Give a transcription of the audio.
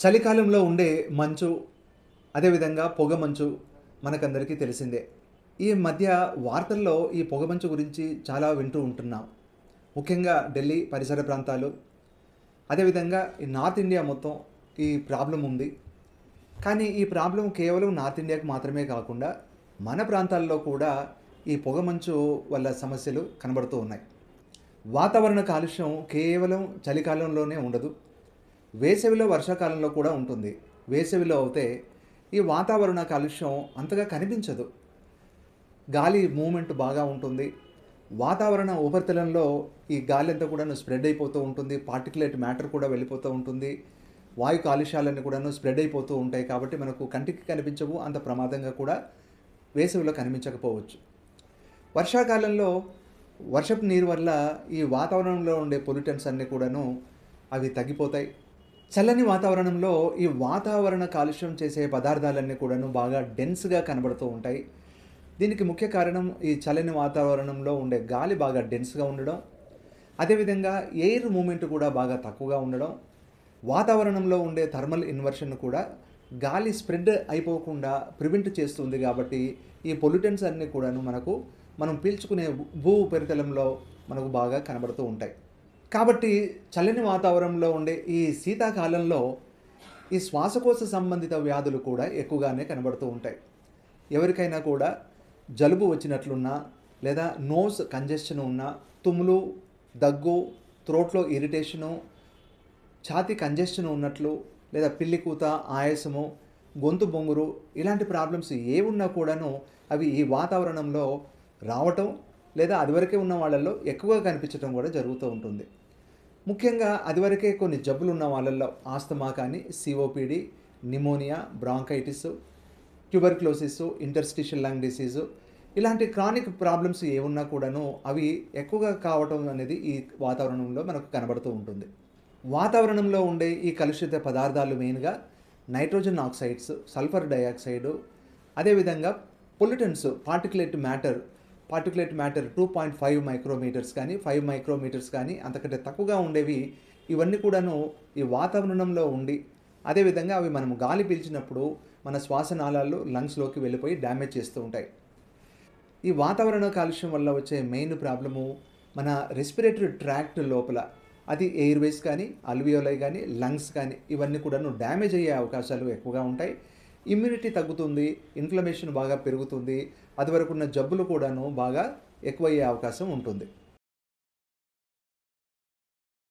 చలికాలంలో ఉండే మంచు అదేవిధంగా పొగ మంచు మనకందరికీ తెలిసిందే. ఈ మధ్య వార్తల్లో ఈ పొగ మంచు గురించి చాలా వింటూ ఉంటున్నాం. ముఖ్యంగా ఢిల్లీ పరిసర ప్రాంతాలు అదేవిధంగా ఈ నార్త్ ఇండియా మొత్తం ఈ ప్రాబ్లం ఉంది. కానీ ఈ ప్రాబ్లం కేవలం నార్త్ ఇండియాకు మాత్రమే కాకుండా మన ప్రాంతాల్లో కూడా ఈ పొగ మంచు వల్ల సమస్యలు కనబడుతూ ఉన్నాయి. వాతావరణ కాలుష్యం కేవలం చలికాలంలోనే ఉండదు. వేసవిలో వర్షాకాలంలో కూడా ఉంటుంది. వేసవిలో అయితే ఈ వాతావరణ కాలుష్యం అంతగా కనిపించదు. గాలి మూమెంట్ బాగా ఉంటుంది. వాతావరణ ఉపరితలంలో ఈ గాలి అంతా కూడా స్ప్రెడ్ అయిపోతూ ఉంటుంది. పార్టికులేట్ మ్యాటర్ కూడా వెళ్ళిపోతూ ఉంటుంది. వాయు కాలుష్యాలన్నీ కూడాను స్ప్రెడ్ అయిపోతూ ఉంటాయి కాబట్టి మనకు కంటికి కనిపించవు. అంత ప్రమాదంగా కూడా వేసవిలో కనిపించకపోవచ్చు. వర్షాకాలంలో వర్షపు నీరు వల్ల ఈ వాతావరణంలో ఉండే పొల్యూటన్స్ అన్నీ కూడాను అవి తగ్గిపోతాయి. చల్లని వాతావరణంలో ఈ వాతావరణ కాలుష్యం చేసే పదార్థాలన్నీ కూడాను బాగా డెన్స్గా కనబడుతూ ఉంటాయి. దీనికి ముఖ్య కారణం ఈ చల్లని వాతావరణంలో ఉండే గాలి బాగా డెన్స్గా ఉండడం. అదేవిధంగా ఎయిర్ మూమెంట్ కూడా బాగా తక్కువగా ఉండడం. వాతావరణంలో ఉండే థర్మల్ ఇన్వర్షన్ కూడా గాలి స్ప్రెడ్ అయిపోకుండా ప్రివెంట్ చేస్తుంది కాబట్టి ఈ పొల్యూటెన్స్ అన్నీ కూడాను మనకు మనం పీల్చుకునే భూ ఉపరితలంలో మనకు బాగా కనబడుతూ ఉంటాయి. కాబట్టి చల్లని వాతావరణంలో ఉండే ఈ శీతాకాలంలో ఈ శ్వాసకోశ సంబంధిత వ్యాధులు కూడా ఎక్కువగానే కనబడుతూ ఉంటాయి. ఎవరికైనా కూడా జలుబు వచ్చినట్లున్నా లేదా నోస్ కంజెషన్ ఉన్నా తుమ్ములు దగ్గు త్రోట్లో ఇరిటేషను ఛాతీ కంజెషన్ ఉన్నట్లు లేదా పిల్లి కూత ఆయాసము గొంతు బొంగురు ఇలాంటి ప్రాబ్లమ్స్ ఏ ఉన్నా కూడాను అవి ఈ వాతావరణంలో రావటం లేదా అదివరకే ఉన్న వాళ్ళల్లో ఎక్కువగా కనిపించడం కూడా జరుగుతూ ఉంటుంది. ముఖ్యంగా అదివరకే కొన్ని జబ్బులు ఉన్న వాళ్ళల్లో ఆస్తమా కానీ COPD pneumonia bronchitis tuberculosis interstitial lung disease ఇలాంటి క్రానిక్ ప్రాబ్లమ్స్ ఏమున్నా కూడాను అవి ఎక్కువగా కావటం అనేది ఈ వాతావరణంలో మనకు కనబడుతూ ఉంటుంది. వాతావరణంలో ఉండే ఈ కలుషిత పదార్థాలు మెయిన్గా నైట్రోజన్ ఆక్సైడ్స్ సల్ఫర్ డయాక్సైడు అదేవిధంగా pollutants particulate matter particulate matter two point five micrometres కానీ ఫైవ్ మైక్రోమీటర్స్ కానీ అంతకంటే తక్కువగా ఉండేవి. ఇవన్నీ కూడాను ఈ వాతావరణంలో ఉండి అదేవిధంగా అవి మనం గాలి పీల్చినప్పుడు మన శ్వాసనాళాలు లంగ్స్లోకి వెళ్ళిపోయి డ్యామేజ్ చేస్తూ ఉంటాయి. ఈ వాతావరణ కాలుష్యం వల్ల వచ్చే మెయిన్ ప్రాబ్లము మన రెస్పిరేటరీ ట్రాక్ట్ లోపల. అది ఎయిర్వేస్ కానీ అల్వియోలై కానీ లంగ్స్ కానీ ఇవన్నీ కూడాను డ్యామేజ్ అయ్యే అవకాశాలు ఎక్కువగా ఉంటాయి. ఇమ్యూనిటీ తగ్గుతుంది ఇన్ఫ్లమేషన్ బాగా పెరుగుతుంది అది వరకు ఉన్న జబ్బులు కూడాను బాగా ఎక్కువయ్యే అవకాశం ఉంటుంది.